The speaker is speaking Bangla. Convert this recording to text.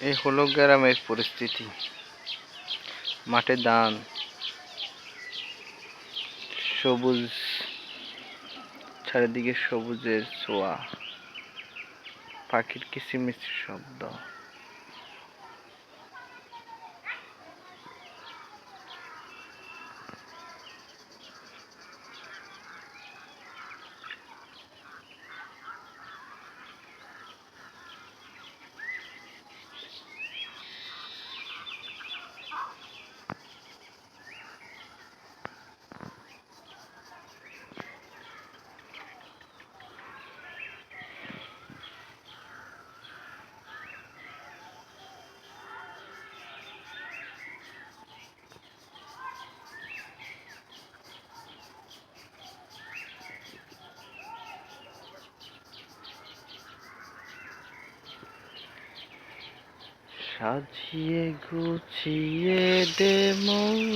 এই হলো গ্রামের পরিস্থিতি। মাঠে দান সবুজ চারিদিকে সবুজের ছোঁয়া পাখির কিচিমিচি শব্দ। সাজিয়ে গুছিয়ে দে মন